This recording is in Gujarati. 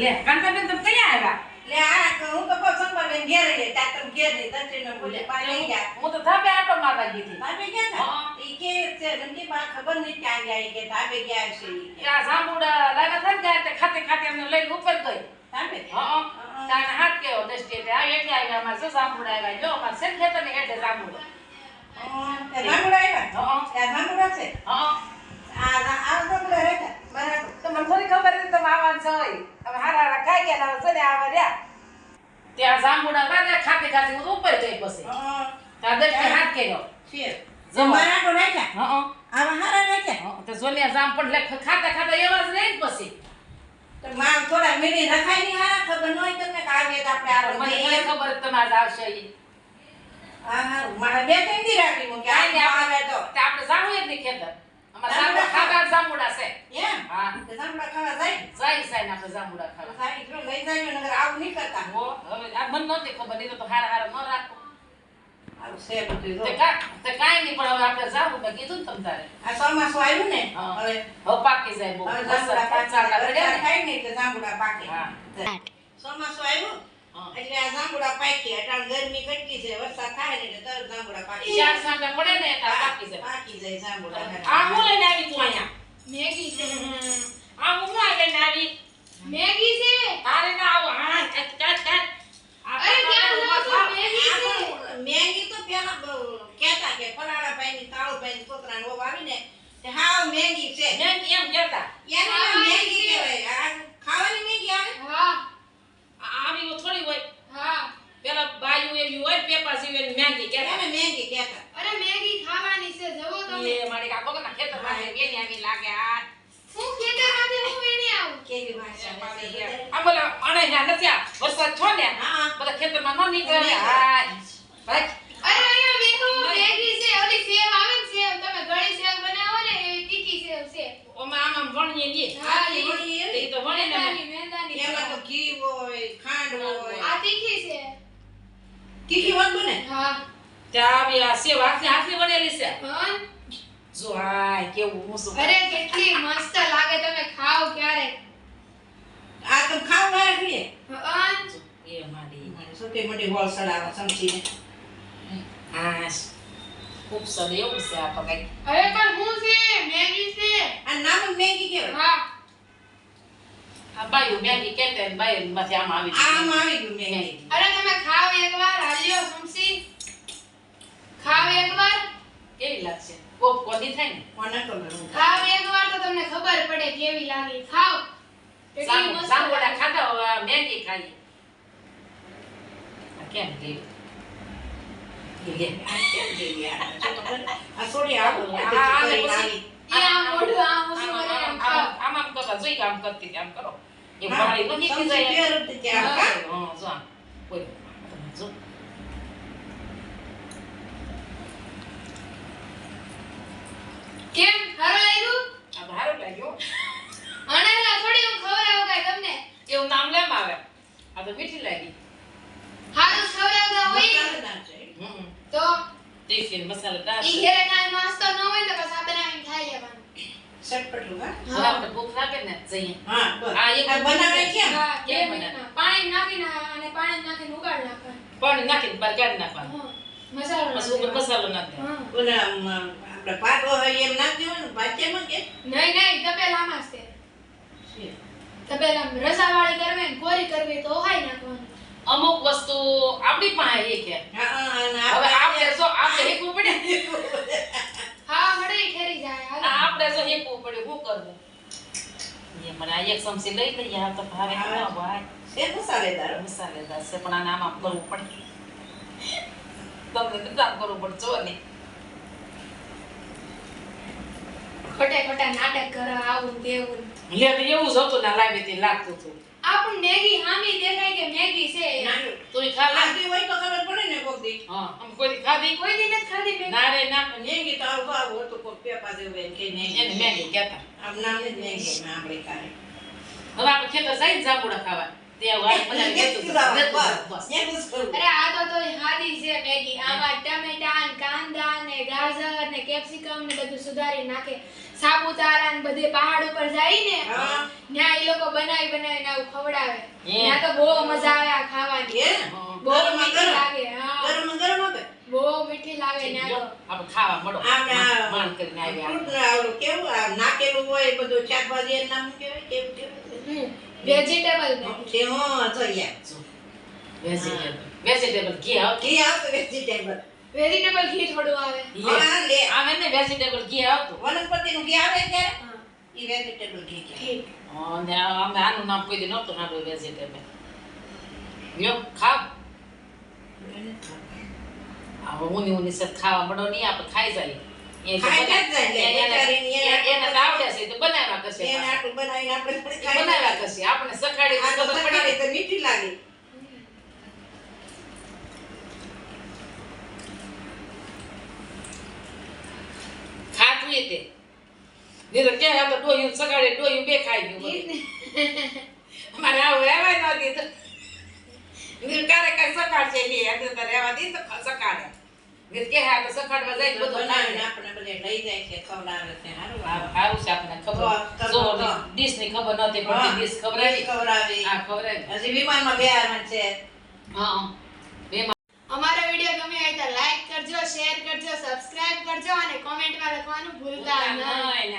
લે કાંતાબેન તમે કયા આવ્યા? લે આ હું તો કહું સંભાળીને ઘેર રહી ત્યાં તમે ઘેર રહી દક્ષિણને બોલે લઈ ગયા હું તો ધાબે આટો મારવા ગઈ હતી. ભાભી ગયા હતા. ઈ કે છે નંદી બા ખબર નહીં ક્યાં ગયા કે ધાબે ગયા છે. ત્યાં જાંબુડા લાગ્યા થાય ત્યારે તે ખાતે ખાતે અમને લઈને ઉપર ગઈ. ધાબે? હા. તાણે હાથ કેવો દ્રષ્ટિએ તે આ એટલે આવ્યા અમારે શું સાંભળા આવ્યા. જો અમારે શેર ખેતર ને એટલે ત્યાં જાંબુડા આવ્યા? હા જાંબુડા છે? હા. આ આ જાંબુડા રહેતા? તમને થોડી ખબર હતી તમે આવવાનું છે હવે હારા હારા ખાઈ ગયા હવે આવા રહ્યા. ત્યાં જાંબુડા વાગ્યા ખાતે ખાતી હું ઉપર ગઈ પછી. હા, ત્યાં દ્રષ્ટિએ હાથ કર્યો. રાખ્યા? હા આવા હારા રાખ્યા? તો જોલિયા જામ પણ ખાતા ખાતા એવા જ રહે પછી. માં થોડા મીડી રખાય નહીં હા ખબર ન હોય તમને કે આજે તો મને આપણે ખબર તમે આજ આવશે ઈ. હા હા મારા બે ત્રણ દી રાખી મૂકી. કાંઈ આવે તો. આપણે જાવું જ નહીં ખેતર. અમારે જાંબુડા ખાવા જ છે. એમ? હા. તો જાંબુડા ખાવા જાય? જાય સાઈ ને આપણે જાંબુડા ખાવા. સારી જો લઈ જાય નગર આવું નહીં કરતા. હો, હવે આ મને નહોતી ખબર નહીં તો હારા હારા ન રાખો. ચોમાસું આવ્યું જાય એટલે. એટલે આ જાંબુડા પાકી. અટાણ ગરમી કેટલી છે વરસાદ થાય ને એટલે તરત જાંબુડા પાકી. ચાર સાંટા પડે ને એટલે પાકી જાય. જાય જાંબુડા આ હું લઈને આવી તું અહીંયા. મેગી છે. આ હું ના લઈને આવી. મેગી છે. તારે ના આવો હા કાટ કાટ કાટ અરે ક્યાં લાવો મેગી છે? મેગી તો પેલા કહેતા કે ફલાણાભાઈ ની તાળુભાઈ ની છોકરાને વહુ આવીને તે હાવ મેગી છે. મેં એમ કહેતા. એને મેગી. કહેવાય. આ ખાવાની મેગી આવે? હા. આવી થોડી હોય હા પેલા બાયું એવી હોય પેપા જેવી એની મેંદી કહેતા એને મેગી કહેતા અરે મેગી ખાવાની છે જવો તમે એ મારી કાકો ના ખેતરમાં બેની આવી લાગે આ હું ખેતરમાંથી હું વીણી આવું કેવી ભાષા છે બધા. આ બોલા અણે ના નથી આ વરસાદ છો ને? હા. બધા ખેતરમાં ન નીકળે. હા ભાઈ. અરે અહીંયા મેગો મેગી છે ઓલી સેવ આવે ને સેવ તમે ગળી સેવ બનાવો ને એવી તીખી સેવ છે. ઓમાં આમ આમ વણીએ હા ઈ એ તો વણે ને મેંદાની મેંદાની એમાં તો ઘી હોય ખાંડ હોય. આ તીખી છે. તીખી હોત બને. હા. ત્યાં આવી આ સેવ હાથની હાથની વણેલી છે. હં? જો હાય કેવું ઊંચું. અરે કેટલી મસ્ત લાગે તમે ખાઓ ક્યારેક. આ તો ખાવ છીએ હં? એ મારી સૌથી મોટી હોળ સડાવે સમજીને. હા ખૂબ સર એવું છે આ તો કઈ અરે પણ હું છે? મેગી છે? આ નામ મેગી કહેવાય. હા. આ બાયું મેગી કેતે બાયું માંથી આમ આવી આમ આવી ગયું મેગી. અરે તમે ખાવ એકવાર હાલ્યો સમસી ખાવ એકવાર. કેવી લાગશે? કોપ કોદી થાય ને? કોને ખબર ખાવ એકવાર તો તમને ખબર પડે કેવી લાગે. ખાઓ. મેગી ખાઈએ. કેમ લેવી કેમ આ? જો તો ખરી. આ સોડી આવું આ- આ આને કરીને પછી- આવી. એ આમ મોઢું આમ ઊંચું આમ- કરીને આમ- ખાઓ. આમ- આમ આમ કરતા જોઈ કે આમ કરતી હતી, આમ કરો એ હા, વાળી નો નીકળી સમજી જાય પહેરું તે ત્યાં, હા, હા? હા, જો આમ. કોઈ જો કેમ હારું લાગ્યું આ ભારો લાગ્યો અણેલા થોડી હું ખવડાવું કાંઈ તમને એવું નામ લેમ આવે આ તો મીઠી લાગી હારું ખવડાવતા હોય ને, મસાલેદાર છે. હમ તો તીખી ને મસાલેદાર ઈ ઘરે કાંઈ નાસ્તો ન હોય ને તો બસ આ બનાવીને ખાઈ લેવાનું. ચટપટું, હા? આપણે ભૂખ લાગે ને જઈએ. હા, આ એક બનાવે કેમ? કેમ મિનિટમાં. પાણી નાખીને અને પાણી નાખીને ઉગાડ નાખવાનું. પાણી નાખીને બહાર કાઢી નાખવાનું. મસાલો પછી ઉપર નાખવાનો. મસાલો નાખી ઓલા, આપણે પાક હોય એમ નાખી દેવાનું, ભાજીયામાં કે? નહીં નહીં તપેલામાં જ તે. તપેલામાં રસાવાળી કરવી ને કોરી કરવી તો હાઈ નાખવાનું. અમુક વસ્તુ આપણી પાસે એ કે હવે આપણે આપણે હેકવું પડે હા મળે ઠેરી જાય આ આપણે પડે શું કરવું? એ મને આ એક ચમચી લઈ લઈએ આ તો ભાવે ના ભાઈ છે મસાલેદાર. મસાલેદાર છે પણ આને આમ આમ કરવું પડે. તમને તો કરવું પડે ને. ખોટે ખોટા નાટક કરો આવું તેવું. લે એવું જ હતું ને લાવી તે લાગતું હતું. આપણ મેગી હામી દેખાય કે મેગી છે નાનું. તું ખા લે આટલી હોય તો ખબર પડે ને કોક દી. હા આમ કોઈ ખાધી? કોઈ દી નથી ખાધી મેગી ના રે ના મેગી તો આવું ભાવ હતું. કોક પેપા જેવું એમ કે મેગી. એને મેગી કહેતા. આમ નામ જ મેગી, એમાં આપણે ખાય. હવે આપણે ખેતર જઈને જાંબુડા ખાવા. તે વાળ બનાવી એક દેતું કિલો આવે, હતું. આમાં ટમેટા કાંદા ને ગાજર ને કેપ્સિકમ ને બધું સુધારી નાખે. સાબુતારા ને બધે પહાડ ઉપર જાય ને ત્યાં એ લોકો બનાવી બનાવીને આવું ખવડાવે. ત્યાં તો બહુ મજા આવે આ ખાવાની. બહુ મીઠી લાગે ગરમ ગરમ આપે. બહુ મીઠી લાગે ત્યાં આપણે ખાવા મળો. આપણે આ માણ કરીને આવ્યા ફ્રૂટનું આ ઓલું કેવું? આ નાકેલું હોય બધું શાકભાજી એનું નામ કેવાય? કેવું કેવું વેજીટેબલ છે હો તો યાર. વેજીટેબલ વેજીટેબલ ઘી આવે ઘી આવે વેજીટેબલ વેજીટેબલ ઘી થોડું આવે. આવે ને વેજીટેબલ ઘી આવતું વનસ્પતિનું ઘી આવે ત્યારે? ઈ vegetable ઘી કહેવાય. અને અમે આનું નામ કોઈ દી નહોતું નાડું વેજીટેબલ. યો ખાવ હવે ઊની ઊની સાથે ખાવા મળો નહીં આપણે ખાઈ જાય. એ જે ખાઈ બના- મીઠી જાય, એને- બેચારીને એને એને- એને તો આવડે છે તો બનાવ્યા કરશે એને પાછા. આટલું બનાવીને આપણે થોડી એ ખાઈ બનાવ્યા લેવાનું. કરશે આપણે સખાડી આ તો સકાળે તો. એ તે નીરજ કે આ તો ડોયું સગાડે ડોયું બે ખાઈ ગયું. અમારે આવું રહેવાય ન દીધું નીરજ ક્યારે કાંઈ સકાડશે લે આ તો રહેવા દી તો સકાડે નીરજ કે હા તો સકાડવા જાય બધો બનાવીને આપણે બધે લઈ જાય છે ખવડાવે છે હારું આ સારું છે આપણને ખબર. જો. ડીશની ખબર નહોતી પડતી ડીશ ખવડાવી. ખવડાવી. હા ખવડાવી. હજી વિમાનમાં બેહારવાનું છે. હા. અમારો વીડિયો ગમ્યો હોય તો લાઈક કરજો શેર કરજો સબસ્ક્રાઇબ કરજો અને કોમેન્ટમાં લખવાનું ભૂલતા નહીં.